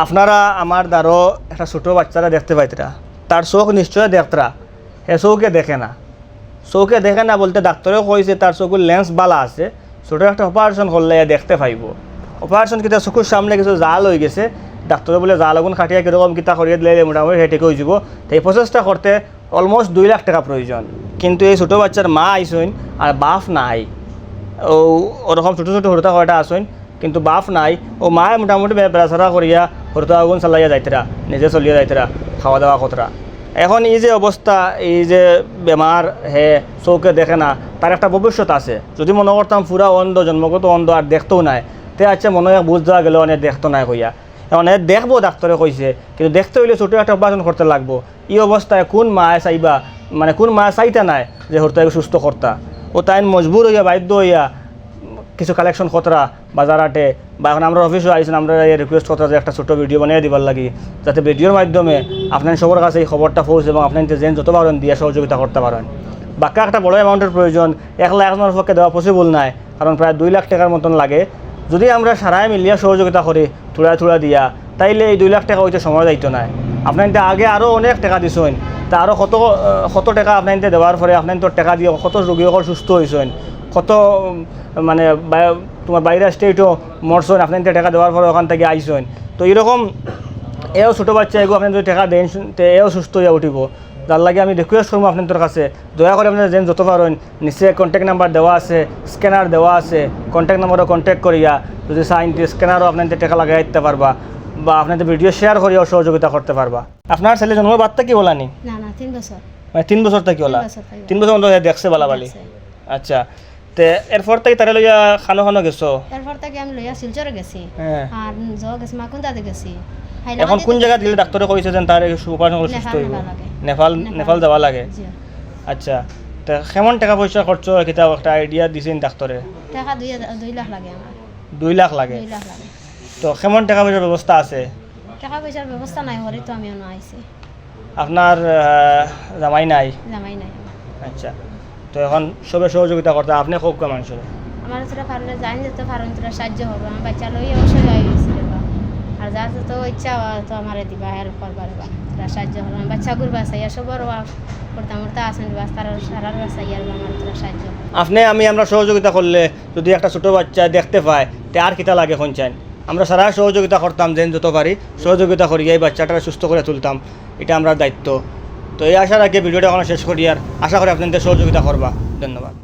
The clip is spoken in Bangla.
আপনারা আমার দ্বারো একটা ছোটো বাচ্চারা দেখতে পাইতরা। তার চোখ নিশ্চয় দেখতরা। হে চৌকে দেখে না। চৌকে দেখে না বলতে ডাক্তারেও কইছে তার চকুর লেন্স বালা আছে। ছোটো একটা অপারেশন করলে দেখতে পাইব। অপারেশন কিতা চকুর সামনে কিছু জাল হয়ে গেছে। ডাক্তারে বলে জাল আগুন খাটিয়া কীরকম কিতা করিয়ে দিলে মোটামুটি সেটিকে হয়ে যাব তো প্রচেষ্টা করতে অলমোস্ট দুই লাখ টাকা প্রয়োজন। কিন্তু এই ছোটো বাচ্চার মা আইসইন আর বাপ নাই। ও ওরকম ছোটো ছোটো হরতা কয়টা আসইন কিন্তু বাপ নাই। ও মায়ে মোটামুটি বেড়াছাড়া করিয়া হরতা আগুন চালাইয়া যাইতরা, নিজে চলিয়া যাইতরা খাওয়া দাওয়া কতরা। এখন এই যে অবস্থা, এই যে বেমার হে, চৌকে দেখে না, তার একটা ভবিষ্যৎ আছে। যদি মনে করতাম পুরা অন্ধ, জন্মগত অন্ধ আর দেখতেও নাই, তে আচ্ছা মনে হয় বুঝ দেওয়া গেলে অনেক দেখতো নাই কইয়া এখন দেখব, ডাক্তারে কইছে, কিন্তু দেখতে হইলে ছোটো একটা অপারেশন করতে লাগবো। এই অবস্থায় কোন মায়ে চাইবা মানে কোন মায়ে চাইতা নাই যে হরতাকে সুস্থ করতা। ও তাই মজবুর হইয়া, বাধ্য হইয়া কিছু কালেকশন কতরা বাজার আটে বা এখন আমরা অফিসে আইসেন, আমরা এই রিকোয়েস্ট করতে যে একটা ছোটো ভিডিও বানিয়ে দিবার লাগি, যাতে ভিডিওর মাধ্যমে আপনার সবার কাছে এই খবরটা পৌঁছে এবং আপনার যেন যত পারেন দিয়ে সহযোগিতা করতে পারেন। বাক্কা একটা বড় অ্যামাউন্টের প্রয়োজন, এক লাখ একজনের পক্ষে দেওয়া পসিবল নাই, কারণ প্রায় দুই লাখ টাকার মতন লাগে। যদি আমরা সারাই মিলিয়া সহযোগিতা করি থোড়া থোড়া দিয়া, তাইলে এই দুই লাখ টাকা হইতে সময় দায়িত্ব নাই। আপনার আগে আরও অনেক টাকা দিছেন, তা আরও কত কত টাকা আপনার দেওয়ার পরে আপনার টাকা দিয়ে কত রোগীসকল সুস্থ হয়েছেন কত মানে তোমার বাইরে স্টেটও মরছেন আপনার টাকা দেওয়ার পরে ওখান থেকে আইসেন। তো এরকম এও ছোটো বাচ্চা এগো আপনি যদি টাকা দেন তে এও সুস্থ হয়ে উঠিব। যার লাগে আমি রিকোয়েস্ট করব আপনাদের কাছে। দয়া করে আপনার যেন যত পারেন নিচে কন্ট্যাক্ট নাম্বার দেওয়া আছে স্ক্যানার দেওয়া আছে। কন্ট্যাক্ট নাম্বারও কন্ট্যাক্ট করিয়া যদি চাইন স্ক্যানারও আপনাদের টাকা লাগাই দিতে পারবা বা আপনাদের ভিডিও শেয়ার করিয়াও সহযোগিতা করতে পারবা। আপনার ছেলে জন্ম বার্তা কি বলানি না? না তিন বছর। মানে তিন বছর থেকে ওলা? তিন বছর দেখছে বালাবালি। আচ্ছা। তে এরপর থেকে তারা লইয়া খানো খানো গেছো? এরপর থেকে আমি লইয়া শিলচরে গেছি। হ্যাঁ। আর জ গেছি মাকুন্দাতে গেছি। এখন কোন জায়গায় দিলে ডাক্তারে কইছে যে তার সুপার সুস্থ হইব? নেপাল নেপাল যাওয়া লাগে? আচ্ছা তা কেমন টাকা পয়সা খরচ হয় কিতা একটা আইডিয়া দিছেন ডাক্তারে? টাকা লাখ লাগে আমার। লাখ লাগে? দুই লাখ লাগে। তো কেমন টাকা পয়সার ব্যবস্থা আছে? টাকা পয়সার ব্যবস্থা নাই হরে তো আইছি। আপনার জামাই নাই? জামাই নাই। আচ্ছা। তো এখন সবে সহযোগিতা করতে আপনি খুব কম মানুষের আমার তোরা পারলে জানি যেতে পারেন তোরা সাহায্য হবে। আমার বাচ্চা লই অবশ্যই আই গেছি বা। আর যা তো ইচ্ছা তো আমার দিবা হেল্প করবার বা তোরা সাহায্য হবে আমার বাচ্চা গুর বাসাই সবর বা করতাম করতে আসেন বাস তারা সারার বাসাই আর বা আমার তোরা সাহায্য আপনি আমি আমরা সহযোগিতা করলে যদি একটা ছোট বাচ্চা দেখতে পায় তে আর কিতা লাগে চান আমরা সারা সহযোগিতা করতাম যেন যত পারি সহযোগিতা করি এই বাচ্চাটা সুস্থ করে তুলতাম। এটা আমরা দায়িত্ব। তো এই আশা রাখি ভিডিওটা এখন শেষ করি আর আশা করি আপনাদের সহযোগিতা করবা। ধন্যবাদ।